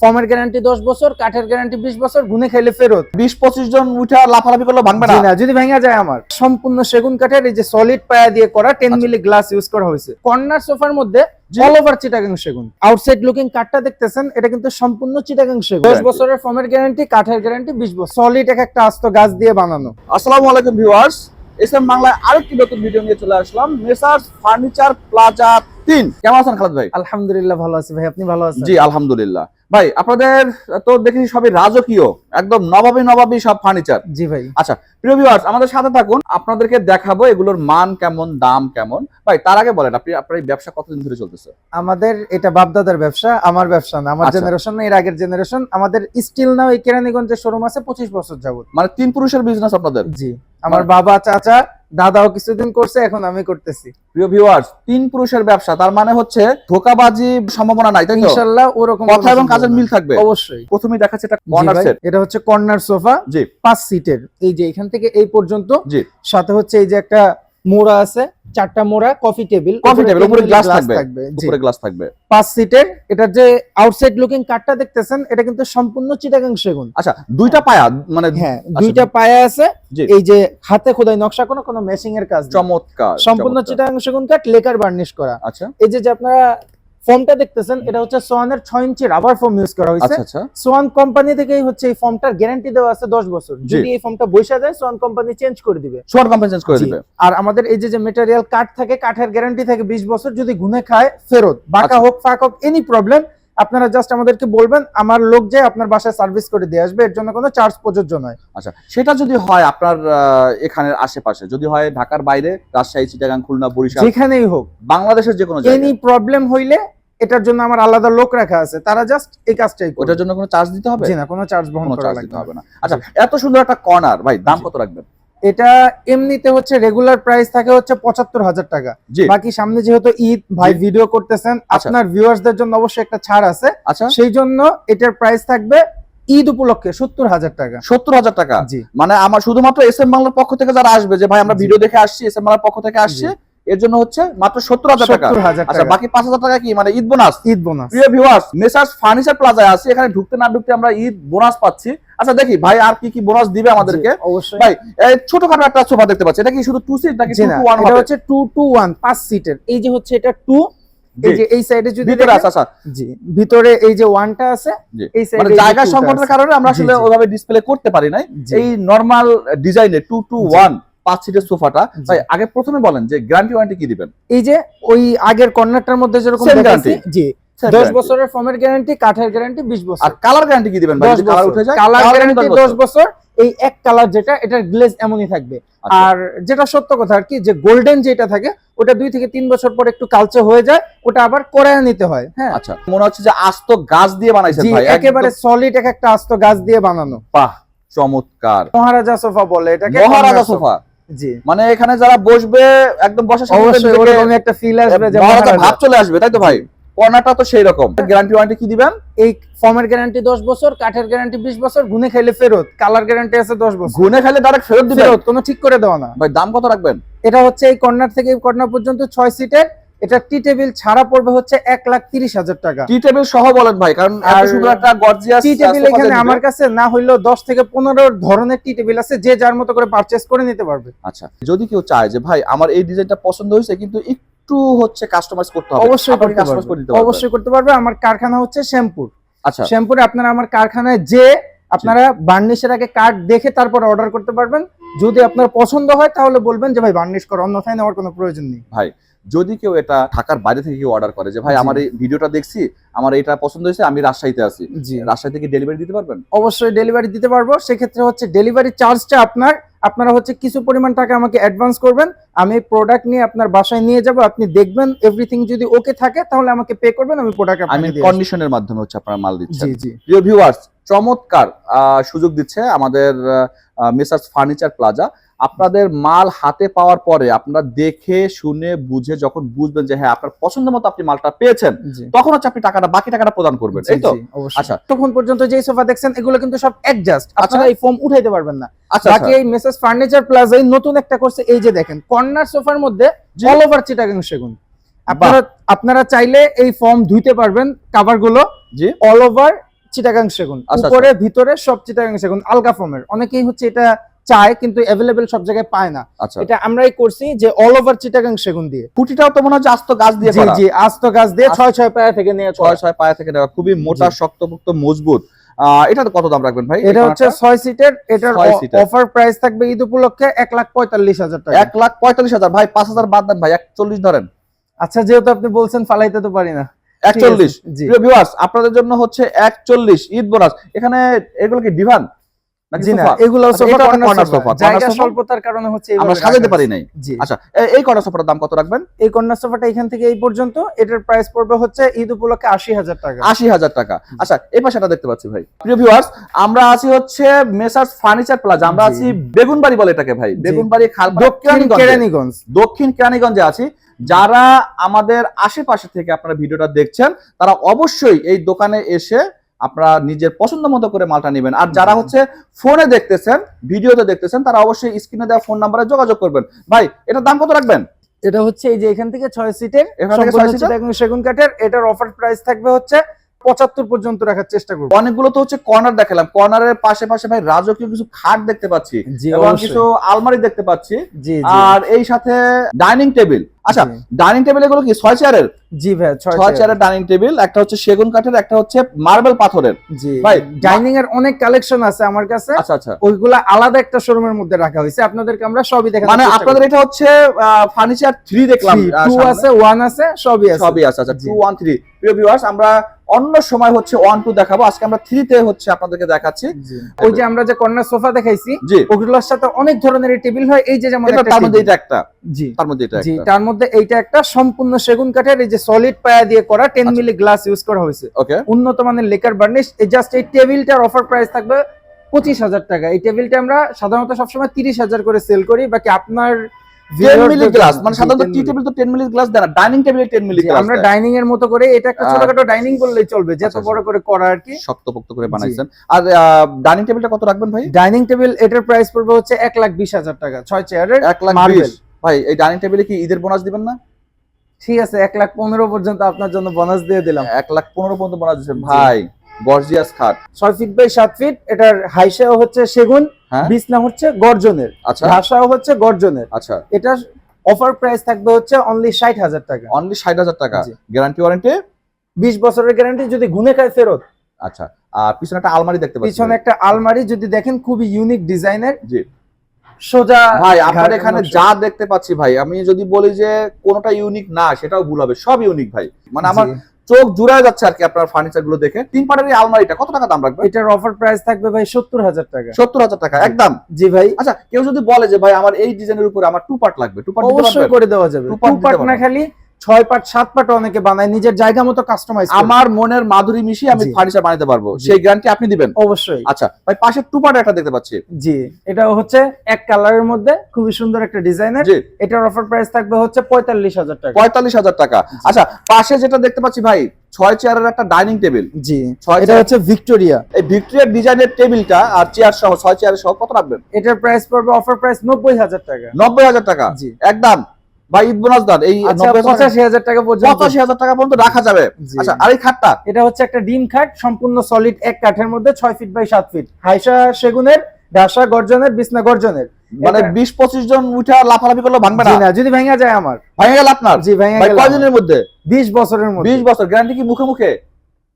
ফর্মের গ্যারান্টি দশ বছর কাঠের গ্যারান্টি বিশ বছর গুনে খাইলে ফেরত। বিশ পঁচিশ জন উঠে লাফালাফি করলে ভাঙবে না? যদি ভেঙে যায় আমার। সম্পূর্ণ সেগুন কাঠের এই যে সলিড পায়া দিয়ে করা টেন। মিলি গ্লাস ইউজ করা হয়েছে। কর্নার সোফার মধ্যে অল ওভার চিটাগাং সেগুন। আউটসাইড লুকিং কাঠটা দেখতেছেন এটা কিন্তু সম্পূর্ণ চিটাগাং সেগুন। দশ বছরের ফর্মের গ্যারান্টি কাঠের গ্যারান্টি বিশ বছর। সলিড এক একটা আস্ত গাছ দিয়ে বানানো। আসসালামু আলাইকুম ভিউয়ার্স এসএম বাংলায় আরেকটি নতুন ভিডিও নিয়ে চলে আসলাম। মেসার্স ফার্নিচার প্লাজা তিন। কেমন আছেন খালেদ ভাই? আলহামদুলিল্লাহ ভালো আছি ভাই আপনি ভালো আছেন? জি আলহামদুলিল্লাহ। ভাই আপনাদের তো দেখি সবই রাজকীয় একদম নবাবী নবাবী সব ফার্নিচার জি ভাই। আচ্ছা প্রিয় ভিউয়ার্স আমাদের সাথে থাকুন আপনাদেরকে দেখাবো এগুলোর মান কেমন দাম কেমন। ভাই তার আগে বলেন আপনি আপনার এই ব্যবসা কতদিন ধরে চলতেছে? আমাদের এটা বাপদাদার ব্যবসা আমার ব্যবসা না আমার আচ্ছা। জেনারেশন না এর আগের জেনারেশন আমাদের স্টিল নাও এই কেরানীগঞ্জের শোরুম আছে পঁচিশ বছর যাবত মানে তিন পুরুষের বিজনেস আপনাদের? জি আমার বাবা চাচা দাদাও কিছুদিন করছে এখন আমি করতেছি। প্রিয় ভিউয়ার্স তিন পুরুষের ব্যবসা তার মানে হচ্ছে ধোকাবাজি সম্ভাবনা নাই তাই ইনশাআল্লাহ ওরকম কথা এবং কাজের মিল থাকবে। অবশ্যই। প্রথমেই দেখাচ্ছে এটা কর্নার সেট এটা হচ্ছে কর্নার সোফা জি। পাঁচ সিটের এই যে এখান থেকে এই পর্যন্ত জি। সাথে হচ্ছে এই যে একটা মোড়া আছে চারটা মোড়া কফি টেবিল কফি টেবিল উপরে গ্লাস থাকবে উপরে গ্লাস থাকবে পাঁচ সিটের এটা যে আউটসাইড লুকিং কাটটা দেখতেছেন এটা কিন্তু সম্পূর্ণ চিটাগাং সেগুন আচ্ছা দুইটা পায়া মানে হ্যাঁ দুইটা পায়া আছে। এই যে হাতে খোদাই নকশা কোনো কোনো মেশিং এর কাজ। চমৎকার সম্পূর্ণ। চিটাগাং সেগুন কাট লেকার বার্নিশ করা আচ্ছা এই যে যে আপনারা ফর্মটা দেখতেছেন এটা হচ্ছে সোয়ানের ছয় ইঞ্চি রাবার ফর্ম ইউজ করা হয়েছে। আচ্ছা আচ্ছা। সোয়ান কোম্পানি থেকেই হচ্ছে এই ফর্মটার গ্যারান্টি দেওয়া আছে দশ বছর। যদি এই ফর্মটা বৈশা যায় সোয়ান কোম্পানি চেঞ্জ করে দিবে। সোয়ান কোম্পানি চেঞ্জ করে দিবে। আর আমাদের এই যে যে মেটেরিয়াল কাঠ থাকে কাঠের গ্যারান্টি থাকে বিশ বছর যদি ঘুনে খায় ফেরত। বাঁকা আচ্ছা। হোক ফাঁক হোক এনি প্রবলেম আপনারা জাস্ট আমাদেরকে বলবেন আমার লোক যে আপনার বাসায় সার্ভিস করে দিয়ে আসবে এর জন্য কোনো চার্জ প্রযোজ্য নয়। আচ্ছা সেটা যদি হয় আপনার আহ, এখানের আশেপাশে যদি হয় ঢাকার বাইরে রাজশাহী চিটাগাং খুলনা বরিশাল যেখানেই হোক বাংলাদেশের যে কোনো এনি প্রবলেম হইলে এটার জন্য আমার আলাদা লোক রাখা আছে তারা জাস্ট এই কাজটাই করবে। ওটার জন্য কোনো চার্জ দিতে হবে? জি না কোনো চার্জ বহন করা লাগবে হবে না। আচ্ছা এত সুন্দর একটা কর্নার ভাই দাম কত রাখবেন? এটা এমনিতে হচ্ছে রেগুলার প্রাইস থাকে হচ্ছে পঁচাত্তর হাজার টাকা। বাকি সামনে যেহেতু ঈদ ভাই ভিডিও করতেছেন আচ্ছা। আপনার ভিউয়ার্সদের জন্য অবশ্যই একটা ছাড় আছে। আচ্ছা। সেই জন্য এটার প্রাইস থাকবে ঈদ উপলক্ষে সত্তর হাজার টাকা। সত্তর হাজার টাকা? মানে আমার শুধুমাত্র এস এম বাংলার পক্ষ থেকে যারা আসবে যে ভাই আমরা ভিডিও দেখে আসছি এস এম বাংলার পক্ষ থেকে আসছে এর জন্য হচ্ছে মাত্র সত্তর হাজার টাকা। আচ্ছা বাকি পাঁচ হাজার টাকা কি? মানে ঈদ বোনাস ঈদ বোনাস প্রিয় ভিউয়ার্স মেসার্স ফার্নিচার প্লাজায় আছি। এখানে ঢুকতে না ঢুকতে আমরা ঈদ বোনাস পাচ্ছি। আচ্ছা দেখি ভাই আর কি কি বোনাস দিবে আমাদেরকে? অবশ্যই। ভাই এই ছোটখাটো একটা সোফা দেখতে পাচ্ছি। এটা কি শুধু টু সিট নাকি টু ওয়ান এটা হচ্ছে টু টু ওয়ান পাঁচ সিটের এই যে হচ্ছে এটা টু এই যে এই সাইডে যদি ভিতরে আছে আচ্ছা। জি ভিতরে এই যে ওয়ানটা আছে জি। এই মানে জায়গা সংকটের কারণে আমরা আসলে জি। ওইভাবে ডিসপ্লে করতে পারি নাই। জি। এই নরমাল ডিজাইনে টু টু ওয়ান পাঁচ সিটের সোফাটা। জি। ভাই আগে প্রথমে বলেন যে গ্যারান্টি ওয়ারেন্টি কি দিবেন? এই যে ওই আগের কর্নারটার মধ্যে যেরকম জি। দশ বছরের ফর্মের গ্যারান্টি কাঠের গ্যারান্টি বিশ বছর। আর কালার গ্যারান্টি কি দিবেন ভাই? কালার উঠে যায়? কালার গ্যারান্টি দশ দশ বছর। এই এক কালার যেটা এটার গ্লেজ এমনই থাকবে। আচ্ছা। আর যেটা সত্য কথা আর কি যে গোল্ডেন যেটা থাকে ওটা দুই থেকে তিন বছর পর একটু কালচে হয়ে যায় ওটা আবার করায় নিতে হয় হ্যাঁ। আচ্ছা মনে হচ্ছে যে আস্ত গাছ দিয়ে বানাইছেন ভাই একেবারে সলিড এক একটা আস্ত গাছ দিয়ে বানানো। বাহ চমৎকার। মহারাজা সোফা বলে এটাকে মহারাজা সোফা? জি। মানে এখানে যারা বসবে একদম বসার অবশ্যই নিজেকে একটা ফিল আসবে যে। ভাব চলে আসবে তাই তো ভাই? কর্নারটা তো সেই রকম গ্যারান্টি ওয়ারেন্টি কি দিবেন? এই ফর্মের গ্যারান্টি দশ বছর কাঠের গ্যারান্টি বিশ বছর গুনে খাইলে ফেরত। কালার গ্যারান্টি আছে দশ বছর। গুনে খাইলে ডাইরেক্ট ফেরত দিবেন? ফেরত কোনো ঠিক করে দেওয়া না। ভাই দাম কত রাখবেন? এটা হচ্ছে এই কর্নার থেকে এই কর্নার পর্যন্ত ছয় সিটের এটা টি টেবিল ছাড়া পড়বে হচ্ছে এক লাখ তিরিশ হাজার টাকা। টি টেবিল সহ বলেন ভাই কারণ এত সুন্দর একটা গর্জিয়াস টি টেবিল এখানে আমার কাছে না হইলেও দশ থেকে পনেরো ধরনের টি টেবিল আছে যে যার মতো করে পারচেস করে নিতে পারবে। আচ্ছা যদি কেউ চায় যে ভাই আমার এই ডিজাইনটা পছন্দ হয়েছে কিন্তু একটু হচ্ছে কাস্টমাইজ করতে হবে। অবশ্যই আপনি কাস্টমাইজ করে দিতে অবশ্যই করতে পারবে আমার কারখানা হচ্ছে শ্যাম্পুর। আচ্ছা। শ্যাম্পুরে আপনারা আমার কারখানায় যে আপনারা বার্নিশের আগে কার্ড দেখে তারপর অর্ডার করতে পারবেন। যদি আপনার পছন্দ হয় তাহলে বলবেন যে ভাই বার্নিশ করো। অন্যথায় নেওয়ার কোনো প্রয়োজন নেই। ভাই যদি কেউ এটা ঢাকার বাইরে থেকে কেউ অর্ডার করে যে ভাই আমার এই ভিডিওটা দেখছি আমার এটা পছন্দ হয়েছে আমি রাজশাহীতে আছি। জি। রাজশাহী থেকে ডেলিভারি দিতে পারবেন? অবশ্যই ডেলিভারি দিতে পারব। সেক্ষেত্রে হচ্ছে ডেলিভারি চার্জটা আপনার। আপনারা হচ্ছে কিছু পরিমাণ টাকা আমাকে অ্যাডভান্স করবেন। আমি প্রোডাক্ট নিয়ে আপনার বাসায় নিয়ে যাব আপনি দেখবেন এভরিথিং যদি ওকে থাকে তাহলে আমাকে পে করবেন আমি প্রোডাক্ট আমি। কন্ডিশনের মাধ্যমে হচ্ছে আপনার মাল দিচ্ছি জি জি। প্রিয় ভিউয়ার্স চমৎকার সুযোগ দিচ্ছে আমাদের মেসার্স ফার্নিচার প্লাজা আপনাদের মাল হাতে পাওয়ার পরে আপনারা দেখে শুনে বুঝে যখন বুঝবেন যে হ্যাঁ আপনার পছন্দ মতো আপনি মালটা পেয়েছেন তখন হচ্ছে আপনি টাকাটা বাকি টাকাটা প্রদান করবেন এই তো? আচ্ছা। তখন পর্যন্ত যে সোফা দেখছেন এগুলো কিন্তু সব অ্যাডজাস্ট আচ্ছা। আপনারা এই ফোম উঠাইতে পারবেন না। আচ্ছা বাকি এই মেসেজ ফার্নিচার প্লাজায় নতুন একটা করছে এই যে দেখেন কর্নার সোফার মধ্যে। অল ওভার চিটাগাং সেগুন আপনারা আপনারা চাইলে এই ফর্ম ধুইতে পারবেন কাভারগুলো অল ওভার চিটাগাং সেগুন আচ্ছা, উপরে ভিতরে সব চিটাগাং সেগুন আলগা ফর্মের অনেকেই হচ্ছে এটা চায় কিন্তু অ্যাভেলেবেল সব জায়গায় পায় না। আচ্ছা। এটা আমরাই করছি যে অল ওভার চিটাগাং সেগুন দিয়ে। খুঁটিটাও তো মনে হচ্ছে আস্ত গাছ দিয়ে জি জি আস্ত গাছ দিয়ে ছয় ছয় পায়া থেকে নিয়ে ছয় ছয় পায়া থেকে নেওয়া। খুবই মোটা শক্তপোক্ত মজবুত। এটা কত দাম রাখবেন ভাই? এটা হচ্ছে কর্নারটা? ছয় সিটের এটার অফার প্রাইস থাকবে ঈদ উপলক্ষে এক লাখ পঁয়তাল্লিশ হাজার টাকা। এক লাখ পঁয়তাল্লিশ হাজার। ভাই পাঁচ হাজার বাদ দেন ভাই একচল্লিশ ধরেন। আচ্ছা যেহেতু আপনি বলছেন ফালাইতে তো পারি না। ঠিক আছে, একচল্লিশ। জি। প্রিয় ভিউয়ার্স আপনাদের জন্য হচ্ছে একচল্লিশ ঈদ বোনাস এখানে এগুলো কি ডিভান? জি না এগুলো আচ্ছা, সোফা কর্নার সোফা। জায়গা স্বল্পতার কারণে হচ্ছে আমরা সাজাতে পারি নাই? আচ্ছা এই কর্নার সোফাটার দাম কত রাখবেন? এই কন্যা সোফাটা এখান থেকে এই পর্যন্ত এটার প্রাইস পড়বে হচ্ছে ঈদ উপলক্ষে আশি হাজার টাকা। আশি হাজার টাকা। আচ্ছা এই পাশেটা দেখতে পাচ্ছি ভাই। প্রিয় ভিউয়ার্স আমরা আছি হচ্ছে মেসার্স ফার্নিচার প্লাজা। আমরা। আছি বেগুনবাড়ি বলে এটাকে ভাই। বেগুনবাড়ি। কেরানীগঞ্জ। দক্ষিণ কেরানীগঞ্জে আছি। যারা আমাদের আশেপাশে থেকে আপনারা ভিডিওটা দেখছেন তারা অবশ্যই এই দোকানে এসে আপনারা নিজের পছন্দ মতো করে মালটা নেবেন। আর যারা হচ্ছে ফোনে দেখতেছেন ভিডিওতে দেখতেছেন তারা অবশ্যই স্ক্রিনে দেওয়া ফোন নাম্বারে যোগাযোগ করবেন। ভাই এটার দাম কত রাখবেন? এটা হচ্ছে এই যে এখান থেকে ছয় সিটের সেগুন কাঠের এটার অফার প্রাইস থাকবে হচ্ছে পঁচাত্তর পর্যন্ত রাখার চেষ্টা করব। অনেকগুলো তো হচ্ছে কর্নার দেখালাম। কর্নারের পাশে পাশে ভাই রাজকীয় কিছু খাট দেখতে পাচ্ছি এবং কিছু আলমারি দেখতে পাচ্ছি। আর এই সাথে ডাইনিং টেবিল আচ্ছা ডাইনিং টেবিল এগুলো কি ছয় চেয়ারের জি ভাই ছয় চেয়ারের ডাইনিং টেবিল একটা হচ্ছে সেগুন কাঠের একটা হচ্ছে মার্বেল পাথরের। জি। ভাই, ডাইনিং এর অনেক কালেকশন আছে আমার কাছে। আচ্ছা আচ্ছা। ওইগুলা আলাদা একটা শোরুমের মধ্যে রাখা হয়েছে। আপনাদেরকে আমরা সবই দেখা মানে আপনাদের এটা হচ্ছে ফার্নিচার থ্রি দেখলাম। আহ, টু সামনে। আছে ওয়ান আছে সবই আছে। সবই আছে আচ্ছা জি। টু ওয়ান থ্রি প্রিয় ভিউয়ার্স আমরা অন্য সময় হচ্ছে ওয়ান টু দেখাবো। আজকে আমরা থ্রিতে হচ্ছে আপনাদেরকে দেখাচ্ছি। ওই যে আমরা যে কর্নার সোফা দেখাইছি ওগুলোর সাথে অনেক ধরনের টেবিল হয়। এই যে যেমন একটা তার মধ্যে এটা একটা। জি। তার মধ্যে এটা জি তার মধ্যে এইটা একটা সম্পূর্ণ সেগুন কাঠের এই যে সলিড পায়া দিয়ে করা টেন আচ্ছা। মিলি গ্লাস ইউজ করা হয়েছে। উন্নত মানের লেকার বার্নিশ এই জাস্ট এই টেবিলটার অফার প্রাইস থাকবে পঁচিশ হাজার টাকা। এই টেবিলটা আমরা সাধারণত সবসময় তিরিশ হাজার করে সেল করি। বাকি আপনার মিলি গ্লাস মানে সাধারণত 10 টি টেবিল তো মিলি গ্লাস ডাইনিং টেবিলে মিলি গ্লাস আমরা ডাইনিং এর মতো করে এটা একটা ছোটখাটো ডাইনিং বললেই চলবে যত আচ্ছা, বড় করে করা আর কি। শক্তপোক্ত করে বানাইছেন। আর ডাইনিং টেবিলটা কত রাখবেন ভাই? ডাইনিং টেবিল এটার প্রাইস পড়বে হচ্ছে এক লাখ বিশ হাজার টাকা ছয় চেয়ারের এক লাখ মার্বেল ভাই এই ডাইনিং টেবিলে কি ঈদের বোনাস দিবেন না? ঠিক আছে এক লাখ পনেরো পর্যন্ত আপনার জন্য বোনাস দিয়ে দিলাম। এক লাখ পনেরো পর্যন্ত বোনাস দিচ্ছেন। ভাই। গর্জিয়াস খাট। ছয় ফিট বাই সাত ফিট এটার হাইসাও হচ্ছে সেগুন হ্যাঁ। বিছনা হচ্ছে গর্জনের আচ্ছা। ঘাসাও হচ্ছে গর্জনের। আচ্ছা। এটার অফার প্রাইস থাকবে হচ্ছে অনলি ষাট হাজার টাকা। অনলি ষাট হাজার টাকা। গ্যারান্টি ওয়ারেন্টি বিশ বছরের গ্যারান্টি যদি গুনে খায় ফেরত। আচ্ছা। আর পিছনে একটা আলমারি দেখতে পাচ্ছি। পিছনে একটা আলমারি যদি দেখেন খুবই ইউনিক ডিজাইনের জি। সোজা ভাই আপনার এখানে যা দেখতে পাচ্ছি ভাই আমি যদি বলি যে কোনটা ইউনিক না সেটাও ভুল হবে সব ইউনিক ভাই। মানে আমার চোখ জুড়ায় যাচ্ছে আর কি আপনার ফার্নিচারগুলো দেখে। তিন পাটের এই আলমারিটা কত টাকা দাম রাখবে? এটার অফার প্রাইস থাকবে ভাই সত্তর হাজার টাকা। সত্তর হাজার টাকা একদম? জি ভাই। আচ্ছা কেউ যদি বলে যে ভাই আমার এই ডিজাইনের উপরে আমার টু পার্ট লাগবে টু পার্ট অবশ্যই করে দেওয়া যাবে। টু পার্ট না খালি ছয় পার্ট সাত পার্ট অনেকে বানায় নিজের জায়গা মতো কাস্টমাইজ আমার মনের মাধুরী মিশিয়ে আমি ফার্নিচার বানাতে পারব। সেই গ্যারান্টি আপনি দিবেন? অবশ্যই। আচ্ছা ভাই পাশে টু পার্ট একটা দেখতে পাচ্ছি। জি এটা হচ্ছে এক কালারের মধ্যে খুবই সুন্দর একটা ডিজাইনের। এটার অফার প্রাইস থাকবে হচ্ছে পঁয়তাল্লিশ হাজার টাকা। পঁয়তাল্লিশ হাজার টাকা। আচ্ছা পাশে যেটা দেখতে পাচ্ছি ভাই ছয় চেয়ারের একটা ডাইনিং টেবিল জি এটা হচ্ছে ভিক্টোরিয়া এই ভিক্টোরিয়ার ডিজাইনের টেবিলটা আর চেয়ার সহ ছয় চেয়ারের সহ কত রাখবেন? এটার প্রাইস পড়বে অফার প্রাইস নব্বই হাজার টাকা। নব্বই হাজার টাকা। জি। একদম। ভাই ঈদ বোনাস দেন এই আচ্ছা পঁচাশি হাজার টাকা পর্যন্ত। পঁচাশি হাজার টাকা পর্যন্ত রাখা যাবে। আচ্ছা আর এই খাটটা? এটা হচ্ছে একটা ডিম খাট সম্পূর্ণ সলিড এক কাঠের মধ্যে ছয় ফিট বাই সাত ফিট হাইসা সেগুনের ডাসা গর্জনের বিছনা গর্জনের। মানে বিশ পঁচিশ জন উঠা লাফালাফি করলে ভাঙবে না? যদি ভেঙে যায় আমার। ভেঙে গেল আপনার? জি ভেঙে গেল গেলে কয়দিনের মধ্যে? বিশ বছরের মধ্যে। বিশ বছর গ্যারান্টি কি মুখে মুখে?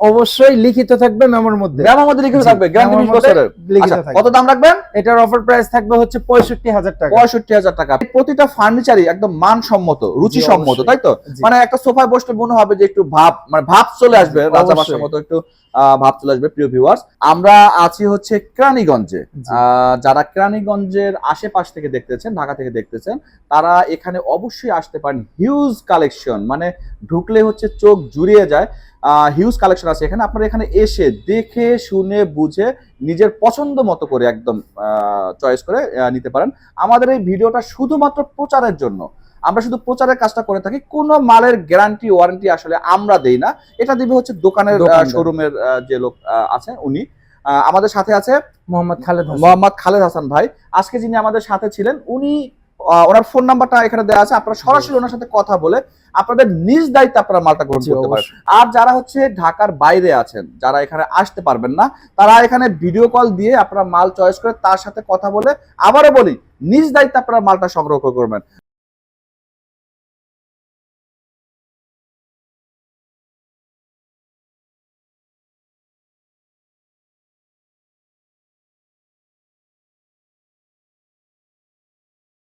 অবশ্যই লিখিত থাকবে মেমোর মধ্যে। গ্রামের মধ্যে লিখে জি, থাকবে গ্যারান্টি মেমোর বিশ মধ্যে বছরের লিখিত আচ্ছা, থাকবে। কত দাম রাখবেন? এটার অফার প্রাইস থাকবে হচ্ছে পঁয়ষট্টি হাজার টাকা। পঁয়ষট্টি হাজার টাকা। প্রতিটা ফার্নিচারই একদম মানসম্মত রুচিসম্মত। তাই তো? মানে একটা সোফায় বসলে মনে হবে যে একটু ভাব মানে ভাব চলে আসবে রাজা বাসার মতো একটু ভাব চলে আসবে প্রিয় ভিউয়ার্স আমরা আছি হচ্ছে কেরানীগঞ্জে যারা কেরানীগঞ্জের আশেপাশ থেকে দেখতেছেন ঢাকা থেকে দেখতেছেন তারা এখানে অবশ্যই আসতে পারেন। হিউজ কালেকশন মানে ঢুকলে হচ্ছে চোখ জুড়িয়ে যায়। হিউজ কালেকশন আছে এখানে। আপনারা এখানে এসে দেখে শুনে বুঝে নিজের পছন্দ মতো করে একদম চয়েস করে নিতে পারেন। আমাদের এই ভিডিওটা শুধুমাত্র প্রচারের জন্য। আমরা শুধু প্রচারের কাজটা করে থাকি কোনো মালের গ্যারান্টি ওয়ারেন্টি আসলে আমরা দেই না। এটা দিবে হচ্ছে দোকানের শোরুমের যে লোক আছে উনি। আহ, আমাদের সাথে আছে মোহাম্মদ খালেদ মোহাম্মদ খালেদ হাসান ভাই। আজকে যিনি আমাদের সাথে ছিলেন উনি ওনার ফোন নাম্বারটা এখানে দেওয়া আছে। আপনারা সরাসরি ওনার সাথে কথা বলে আপনাদের নিজ দায়িত্বে আপনারা মালটা গ্রহণ করতে পারেন। আর যারা হচ্ছে ঢাকার বাইরে আছেন যারা এখানে আসতে পারবেন না তারা এখানে ভিডিও কল দিয়ে আপনারা মাল চয়েস করে তার সাথে কথা বলে আবারও বলি নিজ দায়িত্বে আপনারা মালটা সংগ্রহ করবেন।